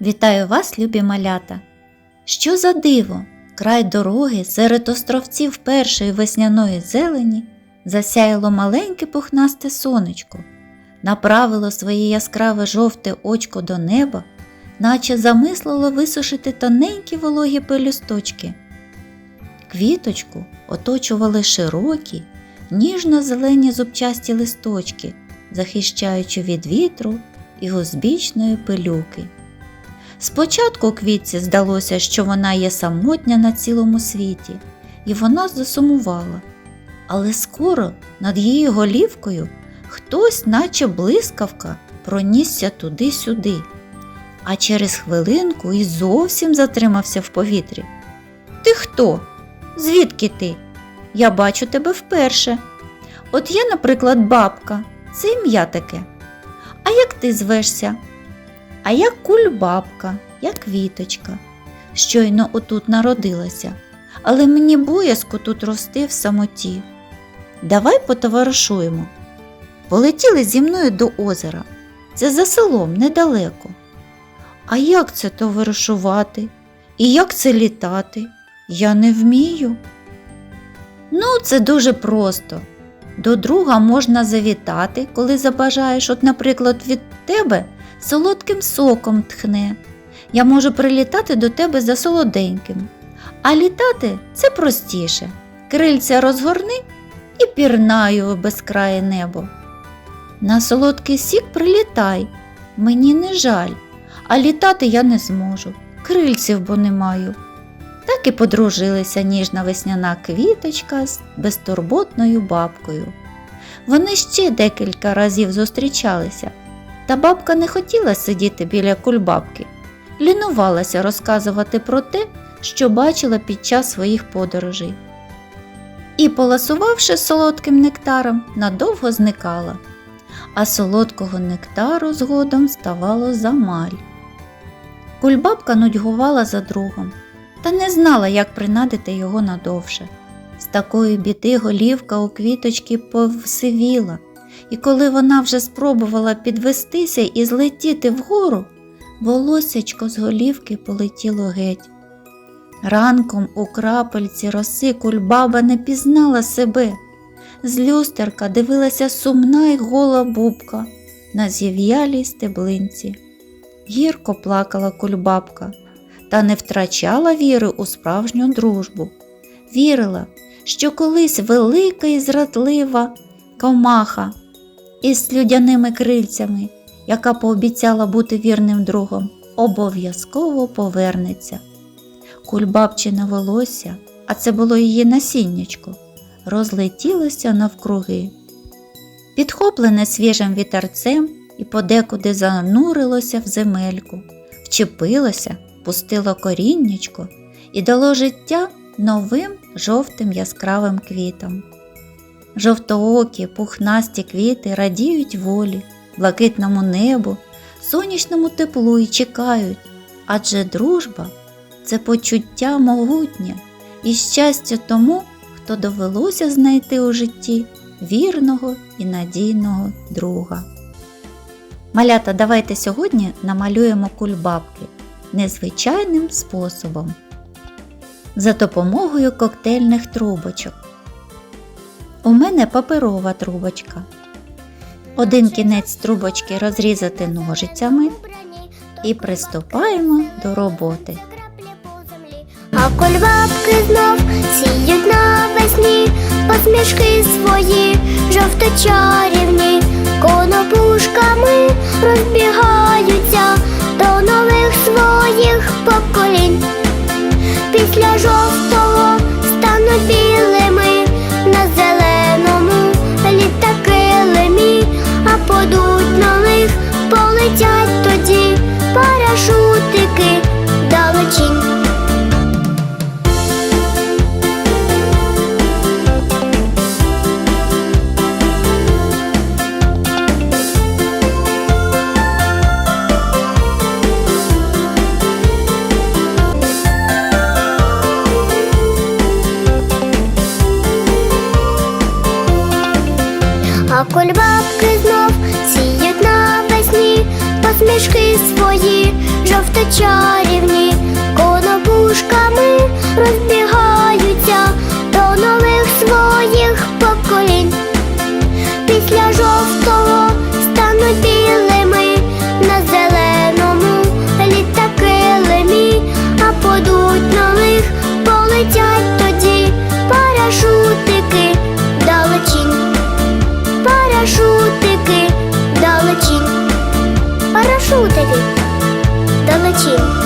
Вітаю вас, любі малята! Що за диво? Край дороги серед островців першої весняної зелені засяяло маленьке пухнасте сонечко, направило своє яскраве жовте очко до неба, наче замислило висушити тоненькі вологі пелюсточки. Квіточку оточували широкі, ніжно-зелені зубчасті листочки, захищаючи від вітру і узбічної пилюки. Спочатку квітці здалося, що вона є самотня на цілому світі, і вона засумувала. Але скоро над її голівкою хтось, наче блискавка, пронісся туди-сюди, а через хвилинку і зовсім затримався в повітрі. Ти хто? Звідки ти? Я бачу тебе вперше. От я, наприклад, бабка, це ім'я таке. А як ти звешся? А я кульбабка, я квіточка. Щойно отут народилася, але мені боязко тут рости в самоті. Давай потоваришуємо. Полетіли зі мною до озера. Це за селом недалеко. А як це товаришувати? І як це літати? Я не вмію. Ну, це дуже просто. До друга можна завітати, коли забажаєш, от, наприклад, від тебе солодким соком тхне. Я можу прилітати до тебе за солоденьким. А літати це простіше. Крильця розгорни і пірнаю в безкрає небо. На солодкий сік прилітай, мені не жаль, а літати я не зможу, крильців бо не маю. Так і подружилися ніжна весняна квіточка з безтурботною бабкою. Вони ще декілька разів зустрічалися, та бабка не хотіла сидіти біля кульбабки, лінувалася розказувати про те, що бачила під час своїх подорожей. І, поласувавши солодким нектаром, надовго зникала, а солодкого нектару згодом ставало замаль. Кульбабка нудьгувала за другом та не знала, як принадити його надовше. З такої біди голівка у квіточки повсивіла, і коли вона вже спробувала підвестися і злетіти вгору, волосячко з голівки полетіло геть. Ранком у крапельці роси кульбаба не пізнала себе. З люстерка дивилася сумна й гола бубка на зів'ялій стеблинці. Гірко плакала кульбабка та не втрачала віри у справжню дружбу. Вірила, що колись велика і зрадлива комаха із слюдяними крильцями, яка пообіцяла бути вірним другом, обов'язково повернеться. Кульбабчине волосся, а це було її насіннячко, розлетілося навкруги. Підхоплене свіжим вітерцем і подекуди занурилося в земельку, вчепилося, пустило коріннячко і дало життя новим жовтим яскравим квітам. Жовтоокі, пухнасті квіти радіють волі, блакитному небу, сонячному теплу і чекають, адже дружба це почуття могутнє і щастя тому, хто довелося знайти у житті вірного і надійного друга. Малята, давайте сьогодні намалюємо кульбабки незвичайним способом за допомогою коктейльних трубочок. У мене паперова трубочка. Один кінець трубочки розрізати ножицями і приступаємо до роботи. А кульбабки знов сіють навесні, посмішки свої жовто-чарівні, конопушками розбігаються поколінь. Після жовтого кульбабки знов сіють навесні, посмішки свої жовто-чарівні, конопушками розбігаються 是。